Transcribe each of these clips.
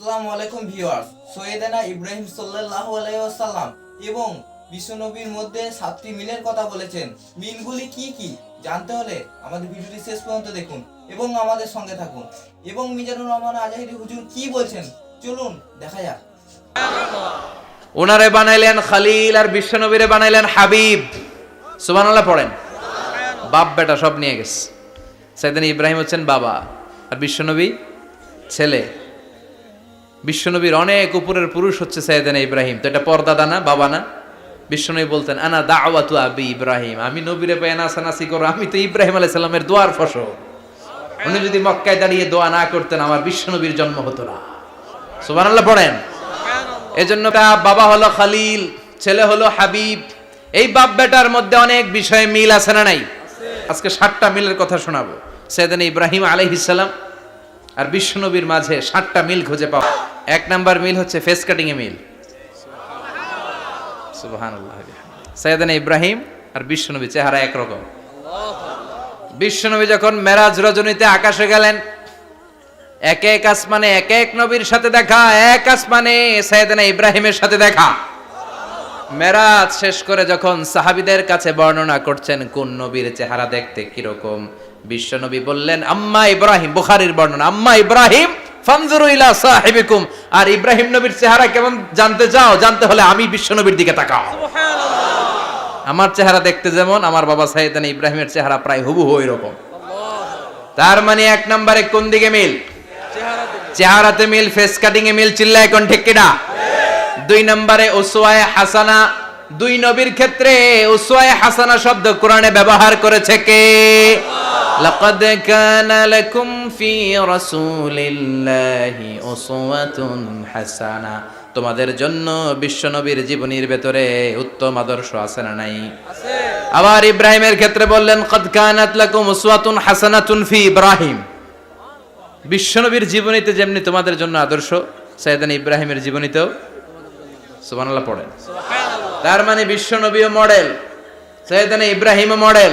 আসসালামু আলাইকুম ভিউয়ার্স। সৈয়দানা ইব্রাহিম সাল্লাল্লাহু আলাইহি ওয়াসাল্লাম এবং বিশ্বনবীর মধ্যে সাতটি মিলের কথা বলেছেন। মিলগুলি কি কি? জানতে হলে আমাদের ভিডিওটি শেষ পর্যন্ত দেখুন এবং আমাদের সঙ্গে থাকুন। এবং মিজানুর রহমান আজাহিরি হুজুর কি বলছেন? চলুন, দেখা যাক। ওনারে বানাইলেন খালিল আর বিশ্বনবীরে বানাইলেন হাবিব। সুবহানাল্লাহ, পড়েন। বাপ, বেটা সব নিয়ে গেছে। সাইদান ইব্রাহিম হচ্ছেন বাবা। আর বিশ্বনবী ছেলে। বিশ্বনবীর অনেক উপরের পুরুষ হচ্ছে সাইদান ইব্রাহিম। তো এটা পর্দাদা না বাবা না? বিশ্বনবী বলতেন আনা দাওয়াতু আবি ইব্রাহিম। আমি নবীরে পেয়ে নাসানাসি করো। আমি তো ইব্রাহিম আলাইহিস সালামের দোয়ার ফসল। উনি যদি মক্কায় দাঁড়িয়ে দোয়া না করতেন আমার বিশ্বনবীর জন্ম হতো না। সুবহানাল্লাহ পড়েন? এজন্য তা বাবা হলো খালিল ছেলে হলো হাবিব। এই বাপ বেটার মধ্যে অনেক বিষয়ে মিল আছে না নাই? আজকে সাতটা মিলের কথা শোনাবো। সেদিন ইব্রাহিম আলাইহিসাল্লাম আর বিশ্বনবীর মাঝে সাতটা মিল খুঁজে পাওয়া। এক নাম্বার মিল হচ্ছে ফেস কাটিং এ মিল। সৈয়দানা ইব্রাহিম আর বিশ্বনবী চেহারা একরকম। বিশ্বনবী যখন মেরাজ রজনীতে আকাশে গেলেন, এক এক আসমানে, এক এক নবীর সাথে দেখা, এক আসমানে সৈয়দনা ইব্রাহিমের সাথে দেখা। মেরাজ শেষ করে যখন সাহাবিদের কাছে বর্ণনা করছেন, কোন নবীর চেহারা দেখতে কীরকম, বিশ্বনবী বললেন, আম্মা ইব্রাহিম, বুখারীর বর্ণনা, আম্মা ইব্রাহিম ফানজুরু ইলা সাহিবিকুম। আর ইব্রাহিম নবীর চেহারা কেমন জানতে চাও জানতে হলে আমি বিশ্বনবীর দিকে তাকাও। আমার চেহারা দেখতে যেমন আমার বাবা ইব্রাহিমের চেহারা প্রায় হুবহু এরকম তার মানে এক নম্বরে কোন দিকে মিল? চেহারাতে মিল ফেস কাটিং এ মিল চিল্লা এখন ঠিক কিনা? দুই নম্বরে ওসওয়ায়ে হাসানা দুই নবীর ক্ষেত্রে ওসওয়ায়ে হাসানা শব্দ কোরআনে ব্যবহার করেছে কে? লাকাদ কানা লাকুম ফি রাসূলিল্লাহি উসওয়াতুন হাসানা তোমাদের জন্য বিশ্বনবীর জীবনীর ভেতরে উত্তম আদর্শ আছে না নাই? আবার ইব্রাহিমের ক্ষেত্রে বললেন কদ কানাত লাকুম উসওয়াতুন হাসানাতুন ফি ইব্রাহিম। বিশ্বনবীর জীবনীতে যেমনি তোমাদের জন্য আদর্শ সৈয়দান ইব্রাহিমের জীবনীতেও সুবহানাল্লাহ পড়েন। তার মানে বিশ্বনবীও মডেল সৈয়দান ইব্রাহিমও মডেল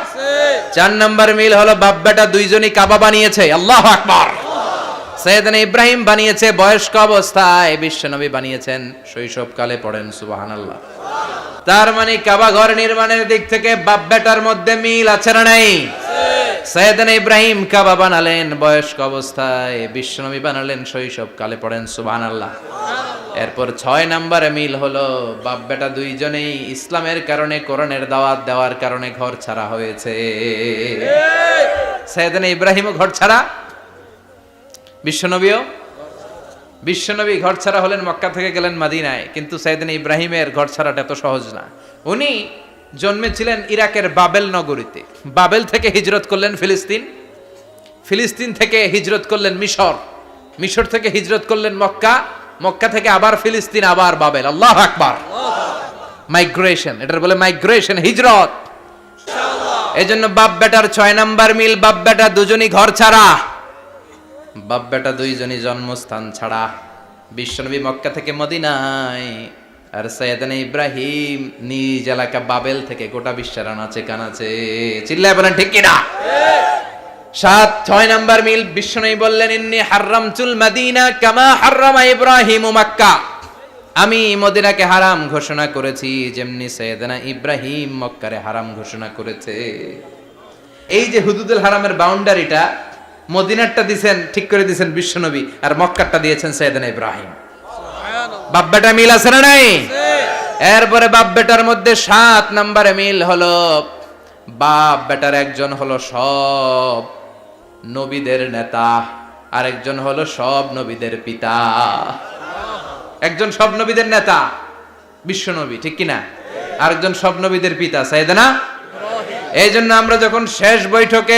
চার নাম্বার মিল হলো বাপ বেটা দুইজনই কাবা বানিয়েছে। আল্লাহ আকবার। সৈয়দনা ইব্রাহিম বানিয়েছে, বয়স্ক অবস্থায় বিশ্বনবী বানিয়েছেন, শৈশবকালে পড়েন, সুবহানাল্লাহ। তার মানে কাবা ঘর নির্মাণের দিক থেকে বাপ বেটার মধ্যে মিল আছে না নাই? সৈয়দনা ইব্রাহিম কাবা বানালেন বয়স্ক অবস্থায়, বিশ্বনবী বানালেন শৈশব কালে পড়েন, সুবহানাল্লাহ। এরপর ছয় নম্বরে মিল হলো বাপ বেটা দুইজনেই ইসলামের কারণে কোরআনের দাওয়াত দেওয়ার কারণে ঘর ছাড়া হয়েছে। সৈয়দনা ইব্রাহিমও ঘর ছাড়া, বিশ্বনবীও? বিশ্বনবী ঘর ছাড়া হলেন মক্কা থেকে গেলেন মাদিনায়, কিন্তু সাইদিন ইব্রাহিমের ঘর ছাড়াটা এত সহজ না। উনি জন্মেছিলেন ইরাকের বাবেল নগরীতে। বাবেল থেকে হিজরত করলেন ফিলিস্তিন। ফিলিস্তিন থেকে হিজরত করলেন মিশর। মিশর থেকে হিজরত করলেন মক্কা। মক্কা থেকে আবার ফিলিস্তিন, আবার বাবেল। আল্লাহ আকবার। মাইগ্রেশন এটার বলে মাইগ্রেশন হিজরত। এই জন্য বাপ বেটার ছয় নাম্বার মিল, বাপ বেটা দুজনই ঘর ছাড়া। বাপ বেটা দুইজনই জন্মস্থান ছাড়া। বিশ্বনবী মক্কা থেকে মদিনায় আর সৈয়দান ইব্রাহিম নিজ এলাকা বাবেল থেকে গোটা বিশ্বের আনাচে কানাচে চিল্লায় বলেন, ঠিক কিনা? সাত, ছয় নাম্বার মিল, বিশ্বনবী বললেন, ইন্নি হারামতুল মাদিনা কামা হারামা ইব্রাহিম মক্কা। আমি মদিনাকে হারাম ঘোষণা করেছি, যেমনি সৈয়দানা ইব্রাহিম মক্কারে হারাম ঘোষণা করেছে। এই যে হুদুদুল হারামের বাউন্ডারিটা মদিনারটা দিছেন, ঠিক করে দিছেন বিশ্বনবী, আর মক্কারটা দিয়েছেন সৈয়দানা ইব্রাহিম। বাপ বেটা মিল আছে না নাই? এরপরে বাপ বেটার মধ্যে সাত নম্বরে মিল হলো বাপ বেটার একজন হলো সব নবীদের নেতা আরেকজন হলো সব নবীদের পিতা। একজন সব নবীদের নেতা বিশ্ব নবী ঠিক কিনা? আরেকজন সব নবীদের পিতা সাইদানা এই জন্য আমরা যখন শেষ বৈঠকে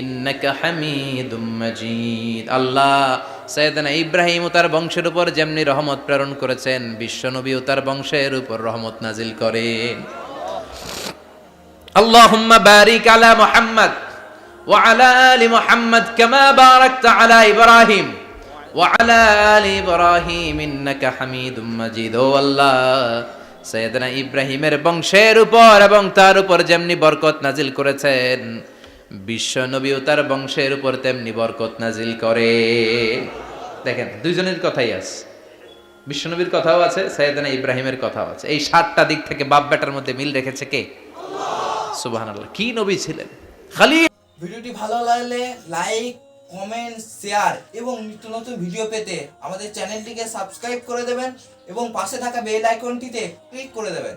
ইন্নাকা আল্লাহ সৈয়দনা ইব্রাহিম ও তার বংশের উপর যেমনি রহমত প্রেরণ করেছেন বিশ্বনবী ও তার বংশের উপর রহমত নাজিল করেন। আল্লাহ বারিক আলা মুহাম্মদ ওয়া আলা আলি মুহাম্মদ কামা বারাকতা আলা ইব্রাহিম ওয়া আলা আলি ইব্রাহিম ইন্নাকা হামিদুম মাজিদ। ও আল্লাহ সৈয়দনা ইব্রাহিমের বংশের উপর এবং তার উপর যেমনি বরকত নাজিল করেছেন বিশ্ব নবী ও তার বংশের উপর তেমনি বরকত নাজিল করে। দেখেন দুইজনের কথাই আছে। বিশ্বনবীর কথাও আছে সৈয়দনা ইব্রাহিমের কথাও আছে। এই সাতটা দিক থেকে বাপ বেটার মধ্যে মিল রেখেছে কে? সুবাহান আল্লাহ কি নবী ছিলেন? খালি ভিডিওটি ভালো লাগলে লাইক কমেন্ট শেয়ার এবং নিত্য নতুন ভিডিও পেতে আমাদের চ্যানেলটিকে সাবস্ক্রাইব করে দেবেন এবং পাশে থাকা বেল আইকনটিতে ক্লিক করে দেবেন।